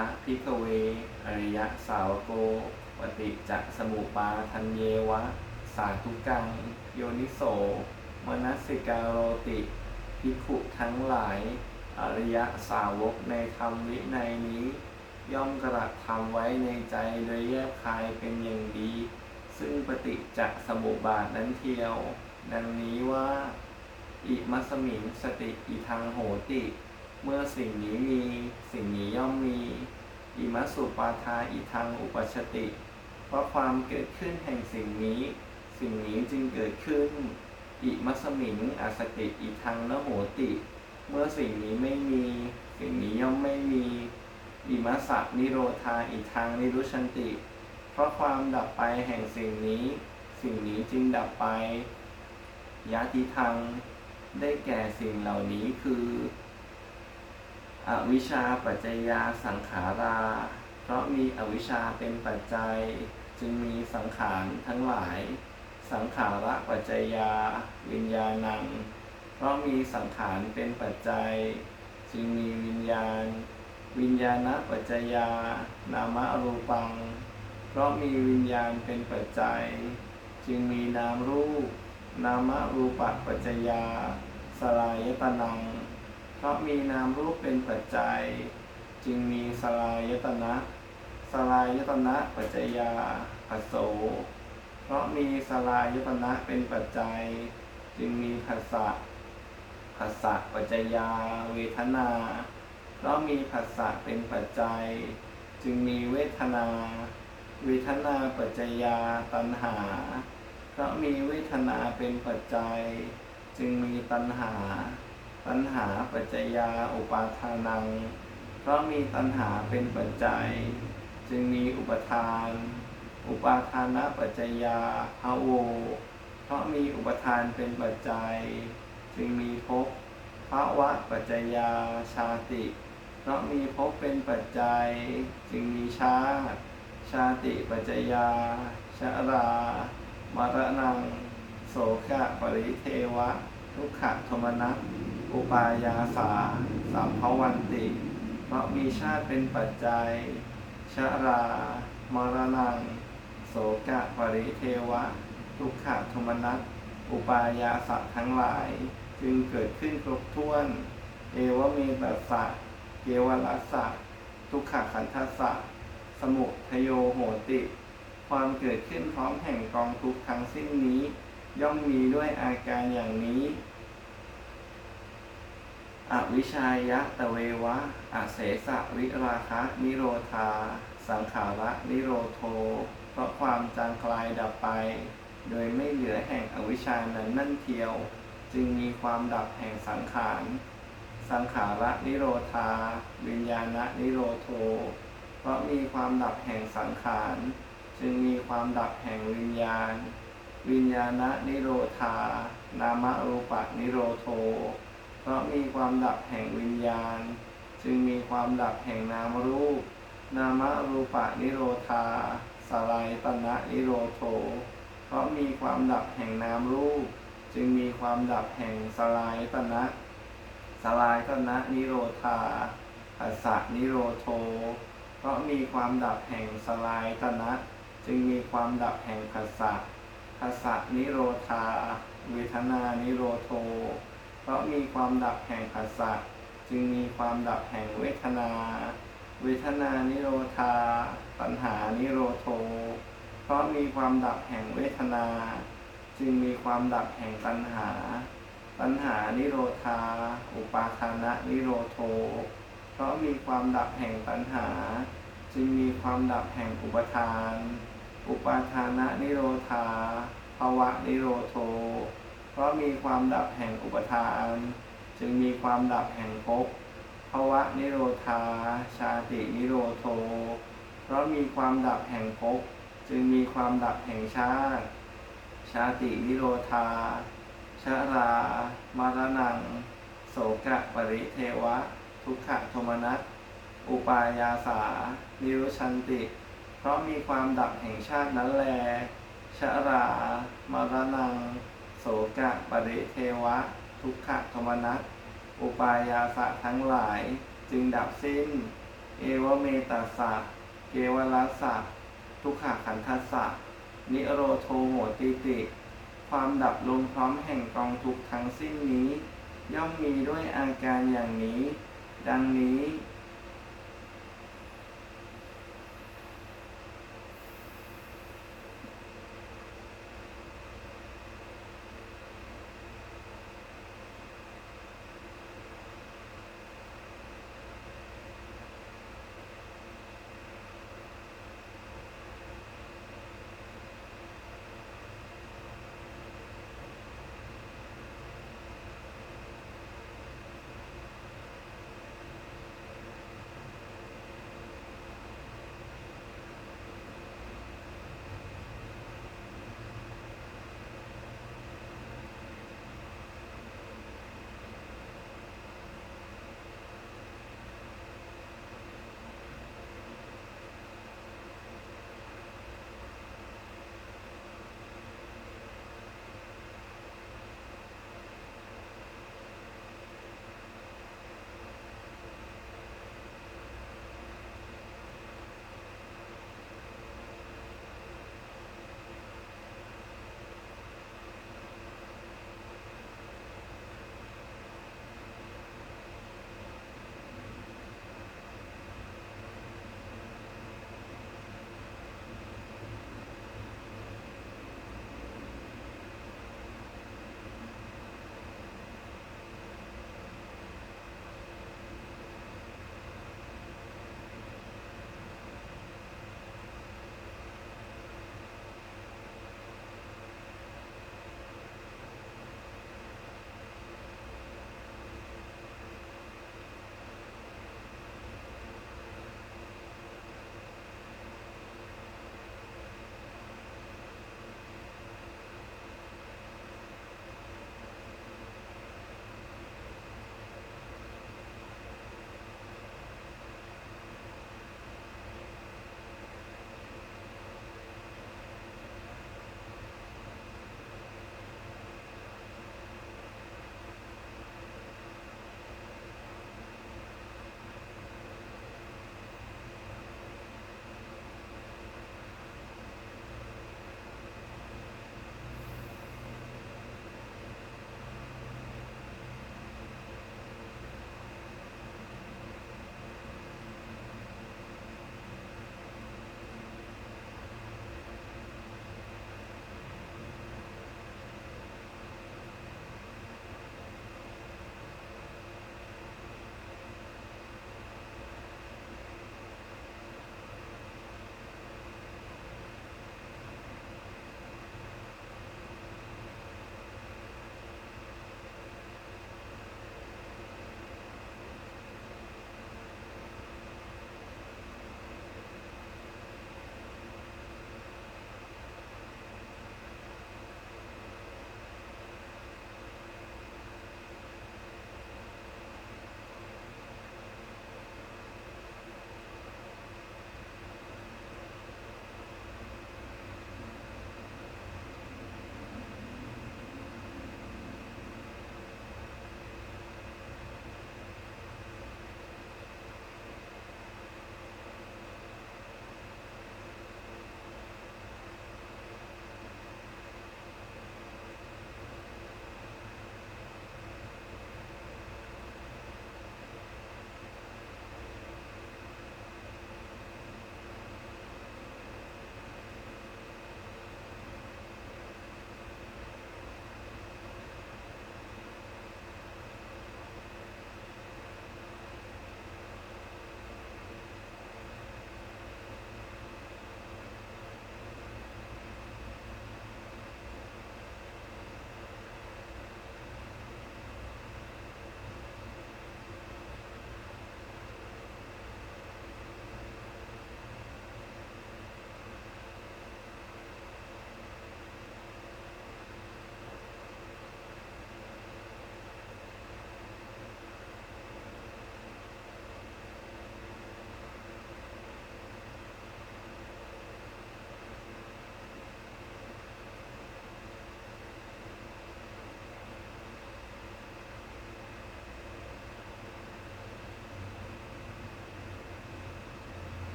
ะพิกเว อริยะสาวโกปฏิจจสมุปาทันเยวะ สาธุกัง โยนิโส มนัสสิกาโรติภิขุทั้งหลาย อริยะสาวกในธรรมวิในนี้ ย่อมกระทำไว้ในใจโดยแยกคายเป็นอย่างดี ซึ่งปฏิจจสมุปบาทนั้นเทียว ดังนี้ว่า อิมัสมิงสติอิทังโหติ เมื่อสิ่งนี้มีสิ่งนี้ย่อมมีอิมัสุปาทาอิทังอุปชติ เพราะความเกิดขึ้นแห่งสิ่งนี้ สิ่งนี้จึงเกิดขึ้น อิมัสมิงอสติอิทังนโหติ เมื่อสิ่งนี้ไม่มี สิ่งนี้ย่อมไม่มีอิมัสสะนิโรธาอิทังนิรุชันติ เพราะความดับไปแห่งสิ่งนี้ สิ่งนี้จึงดับไปยะติทังได้แก่สิ่งเหล่านี้คือ อวิชชาปัจจยาสังขารา เพราะมีอวิชชาเป็นปัจจัย จึงมีสังขารทั้งหลาย สังขาระปัจจยา วิญญาณัง เพราะมีสังขารเป็นปัจจัย จึงมีวิญญาณ วิญญาณปัจจยา นามรูปัง เพราะมีวิญญาณเป็นปัจจัย จึงมีนามรูป นามรูปปัจจยาสลายตนัง ราะมีนามรูปเป็นปัจจัย จึงมีสลายตนะสลายตนะปัจจยาผัสโสเพราะมีสลายตนะเป็นปัจจัย จึงมีผัสสะผัสสะปัจจยาเวทนา เพราะมีผัสสะเป็นปัจจัย จึงมีเวทนา เวทนาปัจจยาตัณหา เพราะมีเวทนาเป็นปัจจัย จึงมีตัณหา ตัณหาปัจจยาอุปาทานัง เพราะมีตัณหาเป็นปัจจัย จึงมีอุปทาน อุปาทานะปัจจยาภาโว เพราะมีอุปทานเป็นปัจจัย จึงมีภพภาวะปัจจยาชาติ เพราะมีภพเป็นปัจจัย จึงมีชาติชาติปัจจยาชะรามรณัง โสกะปริเทวะ ทุกขะโทมนัส อุปายาสาสัมภวันติเพราะมีชาติเป็นปัจจัย ชรามรณัง โสกะปริเทวะ ทุกขะโทมนัสอุปายาสะทั้งหลาย จึงเกิดขึ้นครบถ้วน เอวเมตัสสะเกวลัสสะทุกขขันธัสสะสมุทโยโหติ ความเกิดขึ้นพร้อมแห่งกองทุกข์ทั้งสิ้นนี้ ย่อมมีด้วยอาการอย่างนี้ อวิชายะตะเววะ อเสสะวิราคะ นิโรธา สังขาระนิโรโท เพราะความจางคลายดับไป โดยไม่เหลือแห่งอวิชานั้นนั่นเทียว จึงมีความดับแห่งสังขาร สังขาระนิโรธา วิญญาณนิโรโท เพราะมีความดับแห่งสังขาร จึงมีความดับแห่งวิญญาณ วิญญาณนิโรธา นามรูปะนิโรโท เพราะมีความดับแห่งวิญญาณ จึงมีความดับแห่งนามรูป นามรูปะนิโรธาสลายตนะนิโรโท เพราะมีความดับแห่งนามรูป จึงมีความดับแห่งสลายตนะสลายตนะนิโรธาปัสสะนิโรโท เพราะมีความดับแห่งสลายตนะ จึงมีความดับแห่งผัสสะผัสสะนิโรธาเวทนานิโรโท เพราะมีความดับแห่งผัสสะจึงมีความดับแห่งเวทนา เวทนานิโรธา ตัณหานิโรโท เพราะมีความดับแห่งเวทนา จึงมีความดับแห่งตัณหา ตัณหานิโรธา อุปาทานะนิโรโท เพราะมีความดับแห่งตัณหา จึงมีความดับแห่งอุปทาน อุปาทานะนิโรธาภวะนิโรโท เพราะมีความดับแห่งอุปทาน จึงมีความดับแห่งภพภวะนิโรธา ชาตินิโรโท เพราะมีความดับแห่งภพจึงมีความดับแห่งชาติ ชาตินิโรธา ชรามารนัง โสกะปริเทวะ ทุกขโทมนัสอุปายาสา นิรุชันติ เพราะมีความดับแห่งชาตินั้นแล ชรามารนังโสกะปริเทวะ ทุกขะโทมนัสอุปายาสะทั้งหลาย จึงดับสิ้น เอวเมตัสสะเกวลัสสะทุกขะขันทัสสะนิโรโทโหติติ ความดับลงพร้อมแห่งกองทุกทั้งสิ้นนี้ ย่อมมีด้วยอาการอย่างนี้ ดังนี้